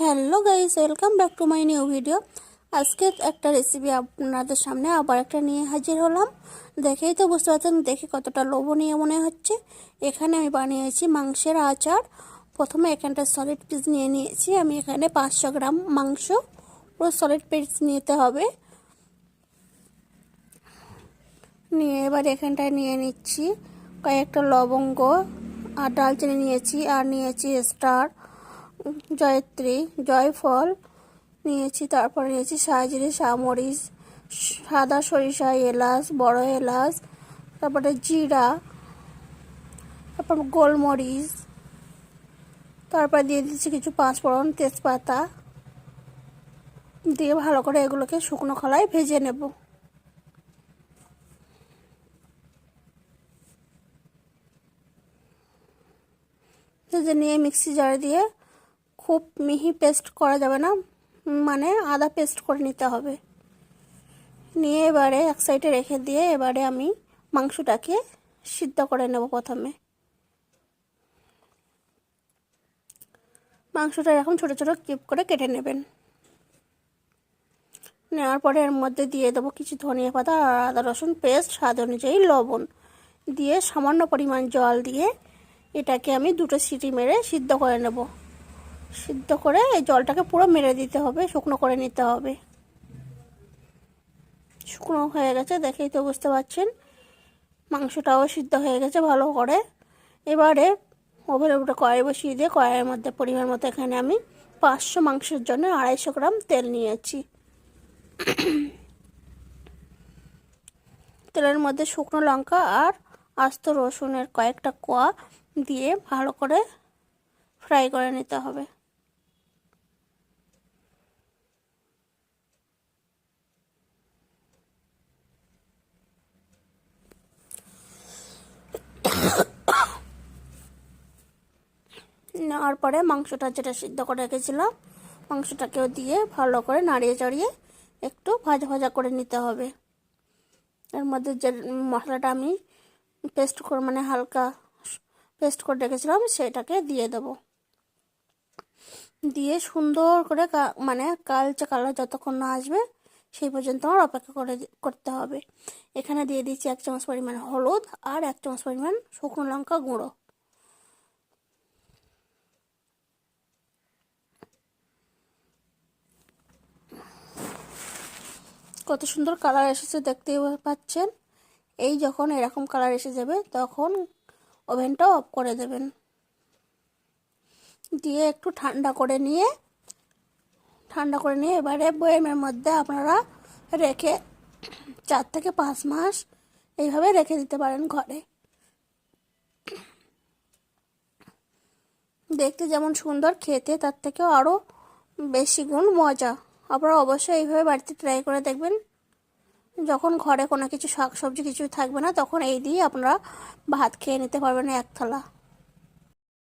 Hello guys, welcome back to my new video. আজকে একটা recipe আপনাদের সামনে আবার একটা নিয়ে হাজির হলাম। দেখেই তো বুঝতে পারছেন, দেখে কতটা লোভনীয় মনে হচ্ছে। এখানে আমি বানিয়েছি মাংসের আচার। প্রথমে এখানটা সলিড পিস নিয়ে নিয়েছি। আমি এখানে পাঁচশো গ্রাম মাংস, পুরো সলিড পিস নিতে হবে। নিয়ে এবার এখানটায় নিয়ে নিচ্ছি কয়েকটা লবঙ্গ আর ডালচিনি নিয়েছি আর নিয়েছি স্টার জয়ত্রী, জয়ফল নিয়েছি, তারপরে নিয়েছি সাহাজিরি সামরিচ সাদা সরিষা, এলাচ, বড় এলাচ, তারপরে জিরা, তারপর গোলমরিচ, তারপরে দিয়ে দিচ্ছি কিছু পাঁচফোড়ন তেজপাতা। দিয়ে ভালো করে এগুলোকে শুকনো খোলায় ভেজে নেব। ভেজে নিয়ে মিক্সি জার দিয়ে খুব মিহি পেস্ট করা যাবে না মানে আদা পেস্ট করে নিতে হবে। নিয়ে এবারে এক সাইডে রেখে দিয়ে এবারে আমি মাংসটাকে সিদ্ধ করে নেব প্রথমে। মাংসটা এখন ছোটো ছোটো কিপ করে কেটে নেবেন। নেওয়ার পরে এর মধ্যে দিয়ে দেবো কিছু ধনিয়া পাতা আর আদা রসুন পেস্ট, স্বাদ অনুযায়ী লবণ। দিয়ে সামান্য পরিমাণ জল দিয়ে এটাকে আমি দুটো সিটি মেরে সিদ্ধ করে নেব। সিদ্ধ করে এই জলটাকে পুরো মেরে দিতে হবে, শুকনো করে নিতে হবে। শুকনো হয়ে গেছে, দেখেই তো বুঝতে পারছেন। মাংসটাও সিদ্ধ হয়ে গেছে ভালো করে। এবারে ওভেনের উপরে কড়াই বসিয়ে দিয়ে কড়াইয়ের মধ্যে পরিমাণ মতো এখানে আমি পাঁচশো মাংসের জন্য আড়াইশো গ্রাম তেল নিয়েছি। তেলের মধ্যে শুকনো লঙ্কা আর আস্ত রসুনের কয়েকটা কোয়া দিয়ে ভালো করে ফ্রাই করে নিতে হবে। নেওয়ার পরে মাংসটা যেটা সিদ্ধ করে রেখেছিলাম মাংসটাকেও দিয়ে ভালো করে নাড়িয়ে চাড়িয়ে একটু ভাজা ভাজা করে নিতে হবে। এর মধ্যে যে মশলাটা আমি পেস্ট করে মানে হালকা পেস্ট করে রেখেছিলাম, সেটাকে দিয়ে দেব। দিয়ে সুন্দর করে মানে কালচে কালার যতক্ষণ না আসবে, সেই পর্যন্ত আমার অপেক্ষা করে করতে হবে। এখানে দিয়ে দিচ্ছি এক চামচ পরিমাণ হলুদ আর এক চামচ পরিমাণ শুকনো লঙ্কা গুঁড়ো। কত সুন্দর কালার এসেছে দেখতে পাচ্ছেন। এই যখন এরকম কালার এসে যাবে, তখন ওভেনটা অফ করে দেবেন। দিয়ে একটু ঠান্ডা করে নিয়ে, ঠান্ডা করে নিয়ে এবারে বয়েমের মধ্যে আপনারা রেখে চার থেকে পাঁচ মাস এইভাবে রেখে দিতে পারেন ঘরে। দেখতে যেমন সুন্দর, খেতে তার থেকেও আরও বেশি গুণ মজা। আপনারা অবশ্যই এইভাবে বাড়িতে ট্রাই করে দেখবেন। যখন ঘরে কোনো কিছু শাক সবজি কিছু থাকবে না, তখন এই দিয়ে আপনারা ভাত খেয়ে নিতে পারবেন এক থালা।